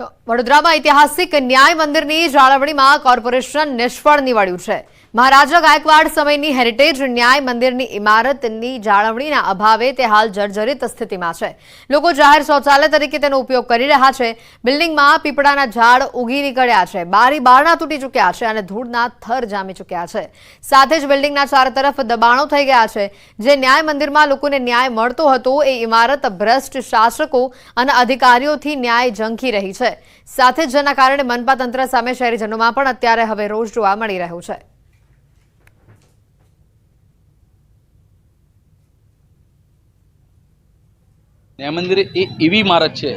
વડોદરામાં ઐતિહાસિક ન્યાય મંદિરની જાળવણીમાં કોર્પોરેશન નિષ્ફળ નીવડ્યું છે. મહારાજા ગાયકવાડ સમયની હેરિટેજ ન્યાય મંદિરની ઇમારતની જાળવણીના અભાવે તે હાલ જર્જરિત સ્થિતિમાં છે. લોકો જાહેર શૌચાલય તરીકે તેનો ઉપયોગ કરી રહ્યા છે. બિલ્ડિંગમાં પીપળાના ઝાડ ઉગી નીકળ્યા છે. બારી બારણા તૂટી ચૂક્યા છે અને ધૂળના થર જામી ચૂક્યા છે. સાથે જ બિલ્ડિંગના ચારે તરફ દબાણો થઈ ગયા છે. જે ન્યાય મંદિરમાં લોકોને ન્યાય મળતો હતો એ ઇમારત ભ્રષ્ટ શાસકો અને અધિકારીઓથી ન્યાય ઝંખી રહી છે. સાથે જ જેના કારણે મનપા તંત્ર સામે શહેરીજનોમાં પણ અત્યારે હવે રોષ જોવા મળી રહ્યો છે. ન્યાય મંદિર એ એવી ઇમારત છે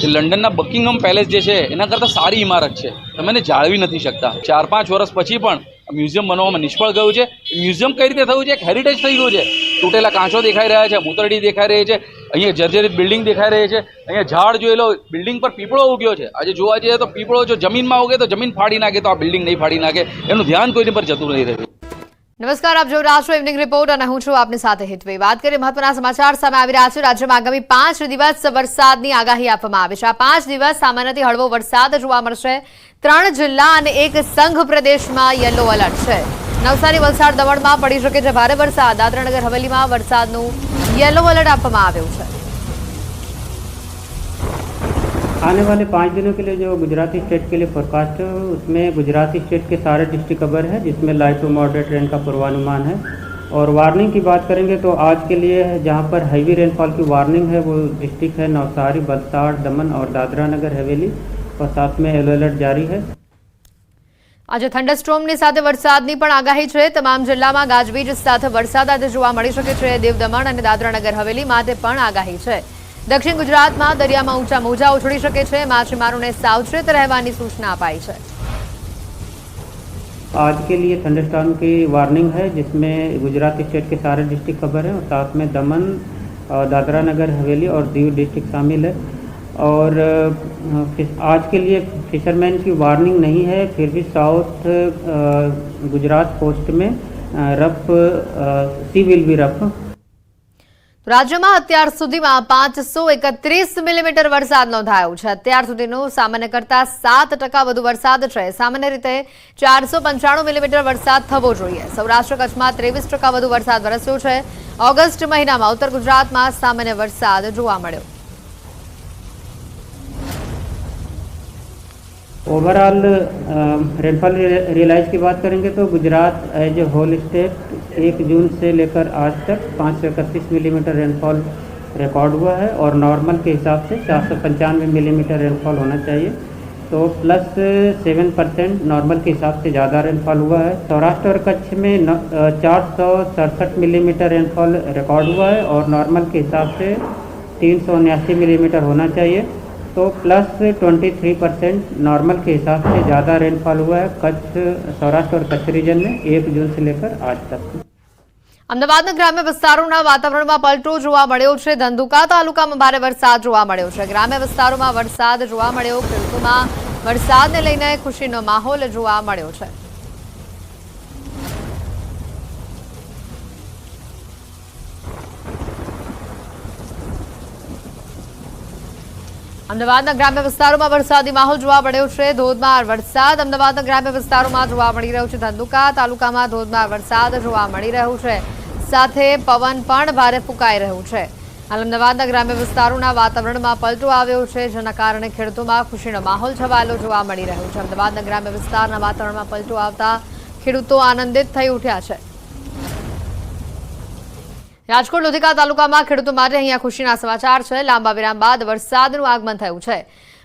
જે લંડનના બકિંગહમ પેલેસ જે છે, એના કરતાં સારી ઇમારત છે. તમે એને જાળવી નથી શકતા. ચાર પાંચ વર્ષ પછી પણ મ્યુઝિયમ બનવામાં નિષ્ફળ ગયું છે. મ્યુઝિયમ કઈ રીતે થયું છે? એક હેરિટેજ થઈ ગયું છે. તૂટેલા કાંચો દેખાઈ રહ્યા છે, મૂતરડી દેખાઈ રહી છે, અહીંયા જર્જરિત બિલ્ડિંગ દેખાઈ રહી છે, અહીંયા ઝાડ જોઈ લો બિલ્ડિંગ પર પીપળો ઉગ્યો છે. આજે જોવા જઈએ તો પીપળો જો જમીનમાં ઉગે તો જમીન ફાડી નાખે, તો આ બિલ્ડિંગ નહીં ફાડી નાખે. એનું ધ્યાન કોઈની પર જતું નહીં રહ્યું નમસ્કાર, આપ જોઈ રહ્યા છો ઇવનિંગ રિપોર્ટ અને હું છું આપની સાથે હિતવી. વાત કરીએ મહત્વના સમાચાર સામે આવી રહ્યા છે. રાજ્યમાં આગામી પાંચ દિવસ વરસાદની આગાહી આપવામાં આવી છે. આ પાંચ દિવસ સામાન્યથી હળવો વરસાદ જોવા મળશે. ત્રણ જિલ્લા અને એક સંઘ પ્રદેશમાં યલો એલર્ટ છે. નવસારી, વલસાડ, દમણમાં પડી શકે છે ભારે વરસાદ. દાદરાનગર, હવેલીમાં વરસાદનું યલો એલર્ટ આપવામાં આવ્યું છે. आने वाले पाँच दिनों के लिए जो गुजराती स्टेट के लिए फोरकास्ट है उसमें गुजराती स्टेट के सारे डिस्ट्रिक्ट कवर है जिसमें लाइट टू मॉडरेट रेन का पूर्वानुमान है और वार्निंग की बात करेंगे तो आज के लिए जहाँ पर हैवी रेनफॉल की वार्निंग है वो डिस्ट्रिक्ट है नवसारी वलसाड़ दमन और दादरा नगर हवेली और साथ में येलो अलर्ट जारी है આજે થંડરસ્ટોમની સાથે વરસાદની પણ આગાહી છે તમામ જિલ્લામાં ગાજવીજ સાથે વરસાદ આજે જોવા મળી શકે છે દીવ દમણ અને દાદરાનગર હવેલી માટે પણ આગાહી છે દક્ષિણ ગુજરાતમાં દરિયામાં ઊંચા મોજા ઉછળી શકે છે માછીમારોને સાવચેત રહેવાની સૂચના અપાઈ છે आज के लिए थंडरस्टॉर्म की वार्निंग है जिसमें गुजरात स्टेट के सारे डिस्ट्रिक्ट कवर हैं और साथ में दमन और दादरा नगर हवेली और दीव डिस्ट्रिक्ट शामिल है और अ, फिस- आज के लिए फिशरमैन की वार्निंग नहीं है फिर भी साउथ अ, गुजरात कोस्ट में अ, rough sea will be rough તો રાજ્યમાં અત્યાર સુધીમાં પાંચસો એકત્રીસ મિલીમીટર વરસાદ નોંધાયો છે. અત્યાર સુધીનું સામાન્ય કરતા સાત ટકા વધુ વરસાદ છે. સામાન્ય રીતે ચારસો પંચાણું મિલીમીટર વરસાદ થવો જોઈએ. સૌરાષ્ટ્ર કચ્છમાં ત્રેવીસ ટકા વધુ વરસાદ વરસ્યો છે. ઓગસ્ટ મહિનામાં ઉત્તર ગુજરાતમાં સામાન્ય વરસાદ જોવા મળ્યો. ओवरऑल रेनफॉल रियलाइज़ की बात करेंगे तो Gujarat as a whole state एक जून से लेकर आज तक पाँच सौ इकतीस मिलीमीटर रेनफॉल रिकॉर्ड हुआ है और नॉर्मल के हिसाब से चार सौ पंचानवे मिलीमीटर रेनफॉल होना चाहिए। तो प्लस सेवन परसेंट नॉर्मल के हिसाब से ज़्यादा रेनफॉल हुआ है। सौराष्ट्र और कच्छ में चार सौ सड़सठ मिलीमीटर रेनफॉल रिकॉर्ड हुआ है और नॉर्मल के हिसाब से तीन सौ उन्यासी मिलीमीटर होना चाहिए। तो plus twenty three percent normal के हिसाब से ज़्यादा रेनफॉल हुआ है कच्छ सौराष्ट्र और कच्छ रीजन में एक जून से लेकर आज तक અમદાવાદના ગ્રામ્ય વિસ્તારોના વાતાવરણમાં પલટો જોવા મળ્યો છે ધંધુકા તાલુકામાં ભારે વરસાદ જોવા મળ્યો છે ગ્રામ્ય વિસ્તારોમાં વરસાદ જોવા મળ્યો ખેડૂતોમાં વરસાદને લઈને ખુશીનો માહોલ જોવા મળ્યો છે અમદાવાદના ગ્રામ્ય વિસ્તારોમાં વરસાદી માહોલ જોવા મળ્યો છે. ધોધમાર વરસાદ અમદાવાદના ગ્રામ્ય વિસ્તારોમાં જોવા મળી રહ્યો છે. ધંધુકા તાલુકામાં ધોધમાર વરસાદ જોવા મળી રહ્યો છે. સાથે પવન પણ ભારે ફૂંકાઈ રહ્યું છે. હાલ અમદાવાદના ગ્રામ્ય વિસ્તારોના વાતાવરણમાં પલટો આવ્યો છે, જેના કારણે ખેડૂતોમાં ખુશીનો માહોલ છવાયેલો જોવા મળી રહ્યો છે. અમદાવાદના ગ્રામ્ય વિસ્તારના વાતાવરણમાં પલટો આવતા ખેડૂતો આનંદિત થઈ ઉઠ્યા છે. રાજકોટ લોધિકા તાલુકામાં ખેડૂતો માટે અહીંયા ખુશીના સમાચાર છે. લાંબા વિરામ બાદ વરસાદનું આગમન થયું છે.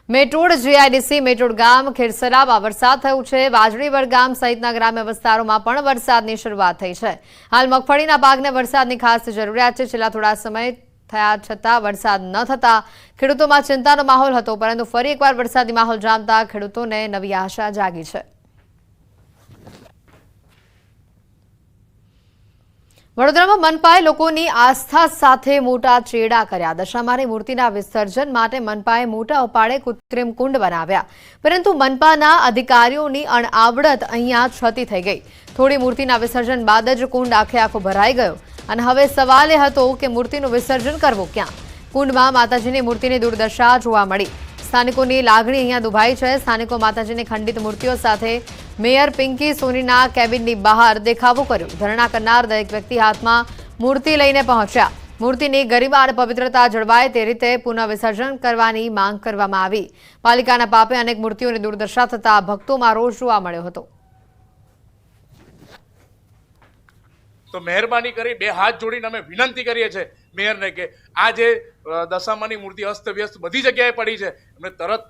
મેટોડ જીઆઈડીસી, મેટોડ ગામ, ખેરસરામાં વરસાદ થયું છે. વાજળીવર ગામ સહિતના ગ્રામ્ય વિસ્તારોમાં પણ વરસાદની શરૂઆત થઈ છે. હાલ મગફળીના પાકને વરસાદની ખાસ જરૂરિયાત છે. છેલ્લા થોડા સમય થયા છતાં વરસાદ ન થતા ખેડૂતોમાં ચિંતાનો માહોલ હતો, પરંતુ ફરી એકવાર વરસાદી માહોલ જામતા ખેડૂતોને નવી આશા જાગી છે. વડોદરામાં મનપાએ લોકોની આસ્થા સાથે મોટા ચેડા કર્યા. દશામાની મૂર્તિના વિસર્જન માટે મનપાએ મોટા ઉપાડે કૃત્રિમ કુંડ બનાવ્યા. પરંતુ મનપાના અધિકારીઓની અણઆવડત અહીંયા છતી થઈ ગઈ. થોડી મૂર્તિના વિસર્જન બાદ જ કુંડ આખે આખો ભરાઈ ગયો. અને હવે સવાલ એ હતો કે મૂર્તિનું વિસર્જન કરવું ક્યાં? કુંડમાં માતાજીની મૂર્તિની દુર્દશા જોવા મળી. સ્થાનિકોની લાગણી અહીંયા દુભાઈ છે. સ્થાનિકો માતાજીની ખંડિત મૂર્તિઓ સાથે મેયર પિંકી સોનીના કેબિનની બહાર દેખાવો કર્યો. ધરણા કરનાર દરેક વ્યક્તિ હાથમાં મૂર્તિ લઈને પહોંચ્યા. મૂર્તિની ગરિમા અને પવિત્રતા જળવાય તે રીતે પુનઃ વિસર્જન કરવાની માંગ કરવામાં આવી. પાલિકાના પાપે અનેક મૂર્તિઓની દુર્દશા થતા ભક્તોમાં રોષ જોવા મળ્યો હતો. તો મહેરબાની કરી બે હાથ જોડીને અમે વિનંતી કરીએ છીએ મેયરને કે આ જે દશામાની મૂર્તિ અસ્તવ્યસ્ત બધી જગ્યાએ પડી છે. એમને તરત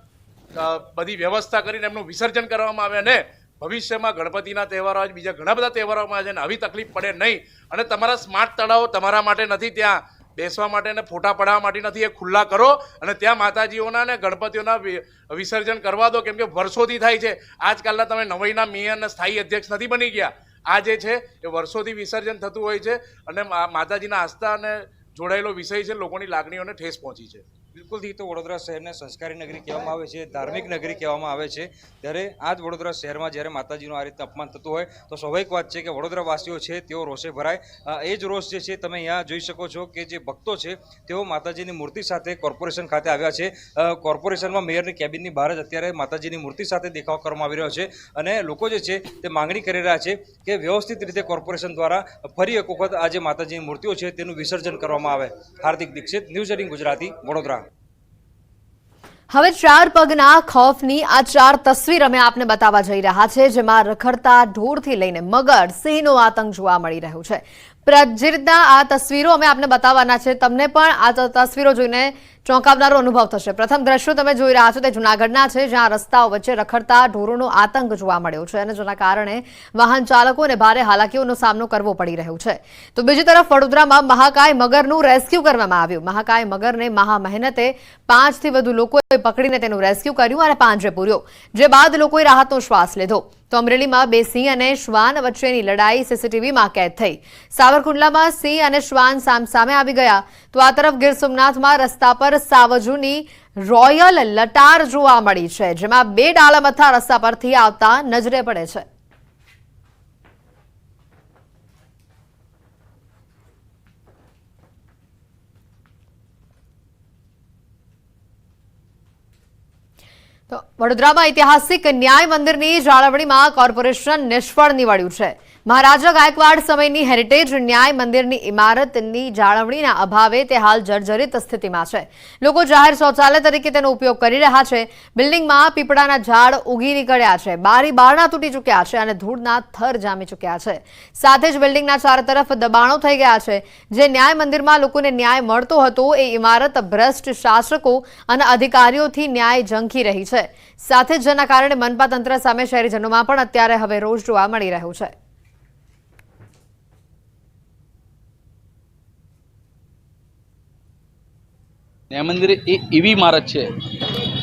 બધી વ્યવસ્થા કરીને એમનું વિસર્જન કરવામાં આવે અને ભવિષ્યમાં ગણપતિના તહેવારો આવે બીજા ઘણા બધા તહેવારોમાં છે આવી તકલીફ પડે નહીં. અને તમારા સ્માર્ટ તળાવો તમારા માટે નથી ત્યાં. બેસવા માટે ને ફોટા પડાવવા માટે નથી, એ ખુલ્લા કરો અને ત્યાં માતાજીઓના ને ગણપતિઓના વિસર્જન કરવા દો, કેમ કે વર્ષોથી થાય છે. આજકાલના તમે નવાઈના મેયર ને સ્થાયી અધ્યક્ષ નથી બની ગયા. આ જે છે, એ વર્ષોથી વિસર્જન થતું હોય છે અને માતાજીના આસ્થા અને જોડાયેલો વિષય છે, લોકોની લાગણીઓને ઠેસ પહોંચી છે. બિલકુલથી તો વડોદરા શહેરને સંસ્કારી નગરી કહેવામાં આવે છે, ધાર્મિક નગરી કહેવામાં આવે છે. ત્યારે આ જ વડોદરા શહેરમાં જ્યારે માતાજીનું આ રીતે અપમાન થતું હોય, તો સ્વાભાવિક વાત છે કે વડોદરાવાસીઓ છે તેઓ રોષે ભરાય. એ જ રોષ જે છે તમે અહીંયા જોઈ શકો છો કે જે ભક્તો છે, તેઓ માતાજીની મૂર્તિ સાથે કોર્પોરેશન ખાતે આવ્યા છે. કોર્પોરેશનમાં મેયરની કેબિનની બહાર જ અત્યારે માતાજીની મૂર્તિ સાથે દેખાવ કરવામાં આવી રહ્યો છે. અને લોકો જે છે તે માંગણી કરી રહ્યા છે કે વ્યવસ્થિત રીતે કોર્પોરેશન દ્વારા ફરી એક વખત આ જે માતાજીની મૂર્તિઓ છે તેનું વિસર્જન કરવામાં આવે. Hardik Dixit, news eighteen Gujarati, Vadodara. હવે ચાર પગના ખોફની આ ચાર તસવીર અમે આપને બતાવવા જઈ રહ્યા છે, જેમાં રખડતા ઢોરથી લઈને મગર સિંહનો આતંક જોવા મળી રહ્યો છે. પ્રજિરના આ તસવીરો અમે આપને બતાવવાના છે, તમને પણ આ તસવીરો જોઈને ચોંકાવનારો અનુભવ થશે. પ્રથમ દ્રશ્યો તમે જોઈ રહ્યા છો તે જૂનાગઢના છે, જ્યાં રસ્તાઓ વચ્ચે રખડતા ઢોરોનો આતંક જોવા મળ્યો છે અને જેના કારણે વાહન ચાલકોને ભારે હાલાકીઓનો સામનો કરવો પડી રહ્યો છે. તો બીજી તરફ વડોદરામાં મહાકાય મગરનું રેસ્ક્યુ કરવામાં આવ્યું. મહાકાય મગરને મહા મહેનતે પાંચથી વધુ લોકોએ પકડીને તેનું રેસ્ક્યુ કર્યું અને પાંજરે પૂર્યો, જે બાદ લોકોએ રાહતનો શ્વાસ લીધો. તો અમરેલીમાં બે સિંહ અને શ્વાન વચ્ચેની લડાઈ સીસીટીવીમાં કેદ થઈ. સાવરકુંડલામાં સિંહ અને શ્વાન સામસામે આવી ગયા. તો આ તરફ ગીર સોમનાથમાં રસ્તા પર સાવજુની રોયલ લટાર જોવા મળી છે, જેમાં બે ડાળમથા રસ્તા પરથી આવતા નજરે પડે છે. તો વડોદરામાં ઐતિહાસિક ન્યાય મંદિરની જાળવણીમાં કોર્પોરેશન નિષ્ફળ નીવડ્યું છે. મહારાજા ગાયકવાડ સમયની હેરિટેજ ન્યાય મંદિરની ઇમારતની જાળવણીના અભાવે તે હાલ જર્જરિત સ્થિતિમાં છે. લોકો જાહેર શૌચાલય તરીકે તેનો ઉપયોગ કરી રહ્યા છે. બિલ્ડિંગમાં પીપળાના ઝાડ ઉગી નીકળ્યા છે. બારી બારણા તૂટી ચૂક્યા છે અને ધૂળના થર જામી ચૂક્યા છે. સાથે જ બિલ્ડિંગના ચાર તરફ દબાણો થઈ ગયા છે. જે ન્યાય મંદિરમાં લોકોને ન્યાય મળતો હતો એ ઇમારત ભ્રષ્ટ શાસકો અને અધિકારીઓથી ન્યાય ઝંખી રહી છે. સાથે જ જેના કારણે મનપા તંત્ર સામે શહેરીજનોમાં પણ અત્યારે હવે રોષ જોવા મળી રહ્યો છે. ન્યાય મંદિર એ એવી ઇમારત છે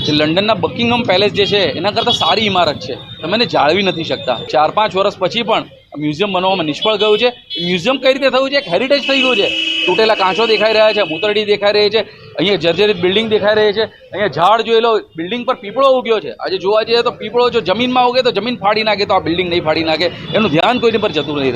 જે લંડનના બકિંગમ પેલેસ જે છે, એના કરતાં સારી ઇમારત છે. તમે એને જાળવી નથી શકતા. ચાર પાંચ વર્ષ પછી પણ મ્યુઝિયમ બનવામાં નિષ્ફળ ગયું છે. મ્યુઝિયમ કઈ રીતે થયું છે? એક હેરિટેજ થઈ ગયું છે. તૂટેલા કાંચો દેખાઈ રહ્યા છે મૂતરડી દેખાઈ રહી છે. અહીંયા જર્જરિત બિલ્ડિંગ દેખાઈ રહી છે. અહીંયા ઝાડ જોઈ લો, બિલ્ડિંગ પર પીપળો ઉગ્યો છે. આજે જોવા જઈએ તો પીપળો જો જમીનમાં ઉગે તો જમીન ફાડી નાખે, તો આ બિલ્ડિંગ નહીં ફાડી નાખે. એનું ધ્યાન કોઈની પર જતું નહીં રહે.